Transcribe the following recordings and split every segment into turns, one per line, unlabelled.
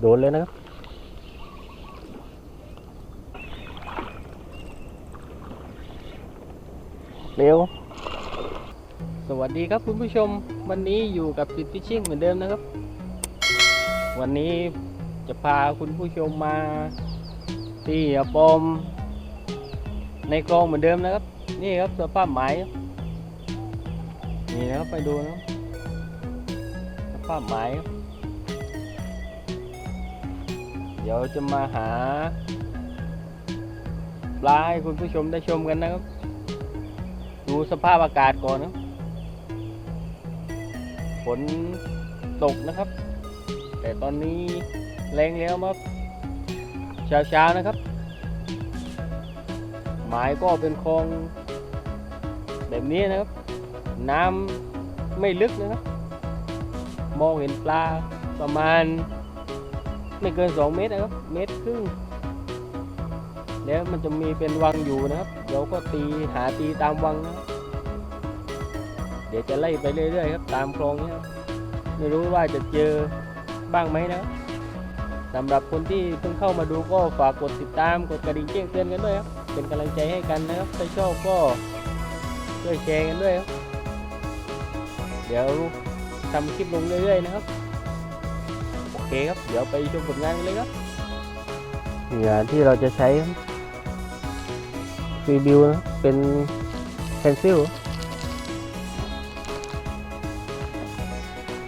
โดนเลยนะครับ เร็ว สวัสดีครับคุณผู้ชม วันนี้อยู่กับปิดฟิชชิ่งเหมือนเดิมนะครับ วันนี้จะพาคุณผู้ชมมาที่อปอม ในคลองเหมือนเดิมนะครับ นี่ครับสภาพหมายนี่นะครับไปดูนะสภาพหมายครับ เดี๋ยวจะมาหาปลาให้คุณผู้ชมได้ชมกันนะครับ ดูสภาพอากาศก่อนนะฝนตกนะครับ แต่ตอนนี้แรงแล้วมาเช้าๆนะครับ หมายก็เป็นคลองแบบนี้นะครับ น้ำไม่ลึกนะครับ มองเห็นปลาประมาณ ไม่เกิน 2 เมตรนะครับ เมตรครึ่ง แล้วมันจะมีเป็นวังอยู่นะครับ เดี๋ยวก็ตีหาตีตามวังนะเดี๋ยวจะไล่ไปเรื่อยๆครับ ตามคลองนี้ครับไม่รู้ว่าจะเจอบ้างไหมนะสำหรับคนที่เพิ่งเข้ามาดูก็ฝากกดติดตามกดกระดิ่งแจ้งเตือนกันด้วยครับเป็นกำลังใจให้กันนะครับถ้าชอบก็ช่วยแชร์กันด้วยครับเดี๋ยวทำคลิปลงเรื่อยๆนะครับ เคครับ เดี๋ยวไปชมผลงานกันเลยครับเหงื่อที่เราจะใช้รีวิวนะเป็นเพนซิล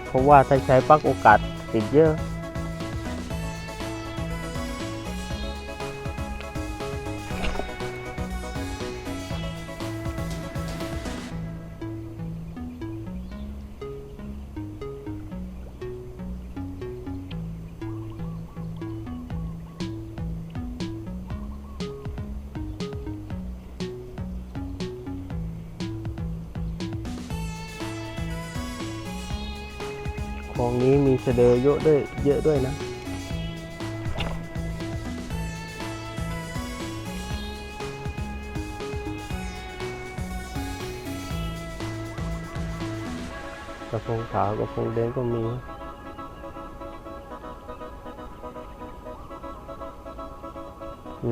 เพราะว่าถ้าใช้ปักโอกาสติดเยอะ คลองนี้มีเสดอเยอะด้วยเยอะด้วยนะ กระพงขาวกระพงแดงก็มี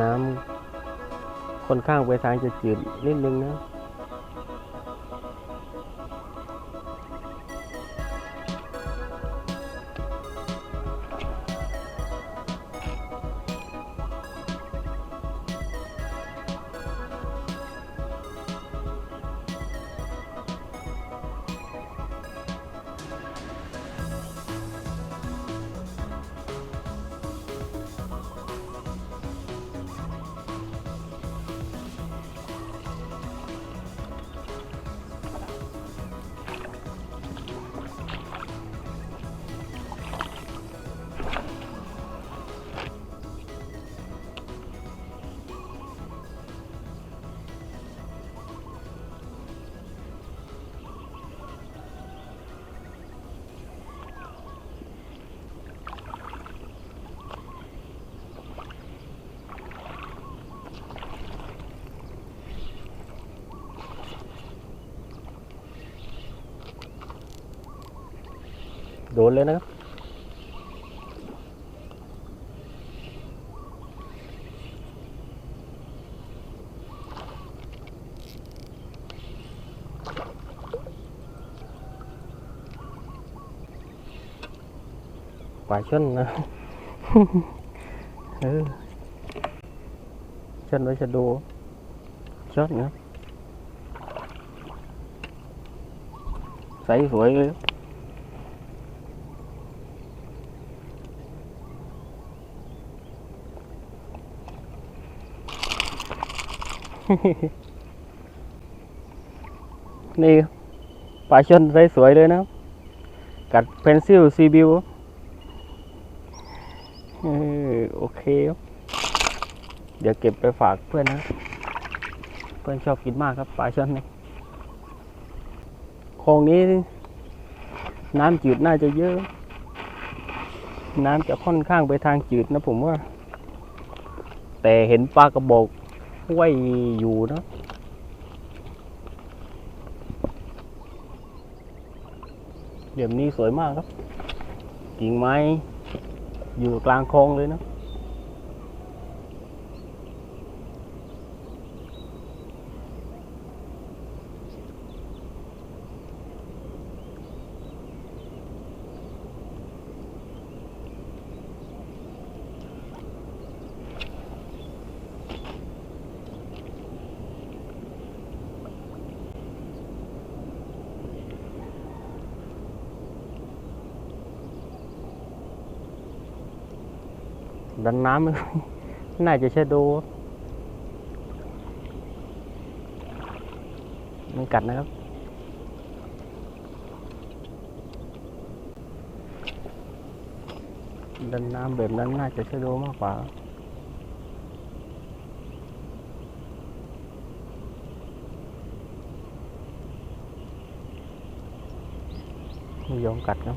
น้ำค่อนข้างไปทางจะจืดนิดนึงนะ โดนเลยนะครับปลาช่อนนะเออ นี่ปลาช่อนไซสวยเลยนะ กัดเพนซิลซีบิวโอเคครับเดี๋ยวเก็บไปฝากเพื่อนนะ เพื่อนชอบกินมากครับปลาช่อนนี่คลองนี้ น้ำจืดน่าจะเยอะ น้ำจะค่อนข้างไปทางจืดนะผมว่า แต่เห็นปลากระบอก ห้วยอยู่นะเดี๋ยวนี้สวยมากครับ กิ่งไม้อยู่กลางคลองเลยนะ ดันน้ำน่าจะใช่ดูไม่กัดนะครับ ดันน้ำแบบนั้นน่าจะใช่ดูมากกว่าไม่ยอมกัดนะ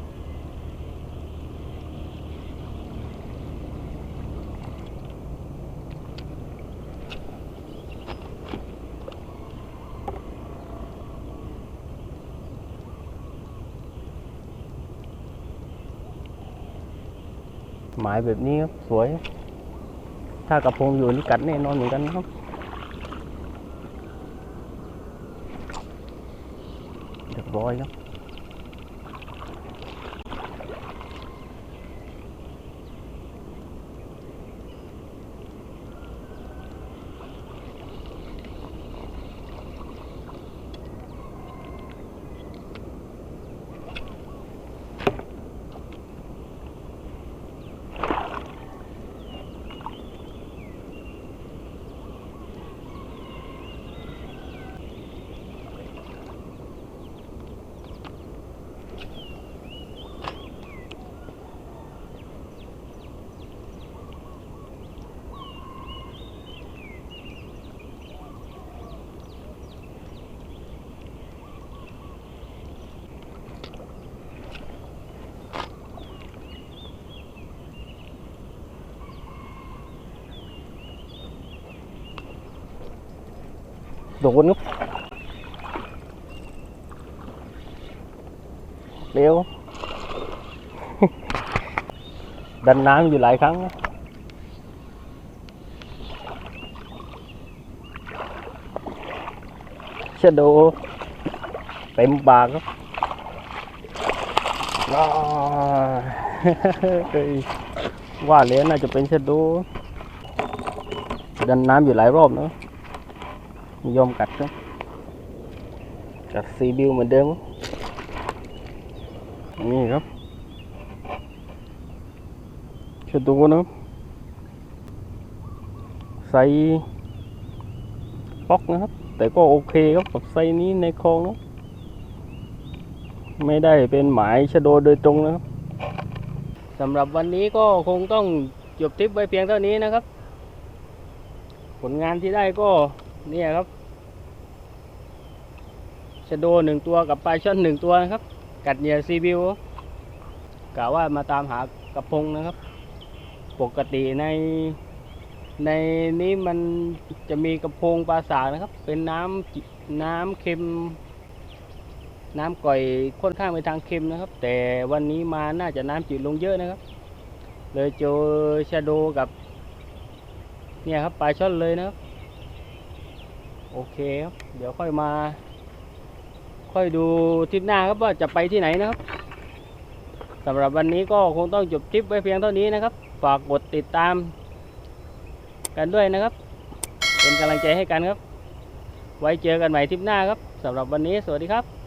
หมายแบบนี้ครับสวย ถ้ากระพงอยู่นี่กัดแน่นอนเหมือนกันครับ เรียบร้อยครับ โดนครับเร็ว ดันน้ำอยู่หลายครั้งนะชะโดเต็มปากครับว้าเฮ้ยว่าแล้วน่าจะเป็นชะโดดันน้ำอยู่หลายรอบเนาะ นิยมกัดครับกัดซีบิวเหมือนเดิม นี่ครับชะดูนะครับไซป๊อกนะครับ แต่ก็โอเคครับกับไซนี้ในคลองนะไม่ได้เป็นหมายชะโดโดยตรงนะครับสำหรับวันนี้ก็คงต้องจบทริปไว้เพียงเท่านี้นะครับ ผลงานที่ได้ก็ เนี่ยครับชโดหนึ่งตัวกับปลาช่อนหนึ่งตัวนะครับ กัดเหยื่อซีบิวกะว่ามาตามหากระพงนะครับ ปกติในในนี้มันจะมีกระพงปลาสากนะครับ เป็นน้ำน้ำเค็ม น้ำก่อยค่อนข้างไปทางเค็มนะครับ แต่วันนี้มาน่าจะน้ำจืดลงเยอะนะครับ เลยเจอชะโดกับ เนี่ยครับปลาช่อนเลยนะครับ โอเคครับ เดี๋ยวค่อยมา ค่อยดูทริปหน้าครับว่าจะไปที่ไหนนะครับสำหรับวันนี้ก็คงต้องจบทริปไว้เพียงเท่านี้นะครับ ฝากกดติดตาม กันด้วยนะครับ เป็นกำลังใจให้กันครับ ไว้เจอกันใหม่ทริปหน้าครับสำหรับวันนี้สวัสดีครับ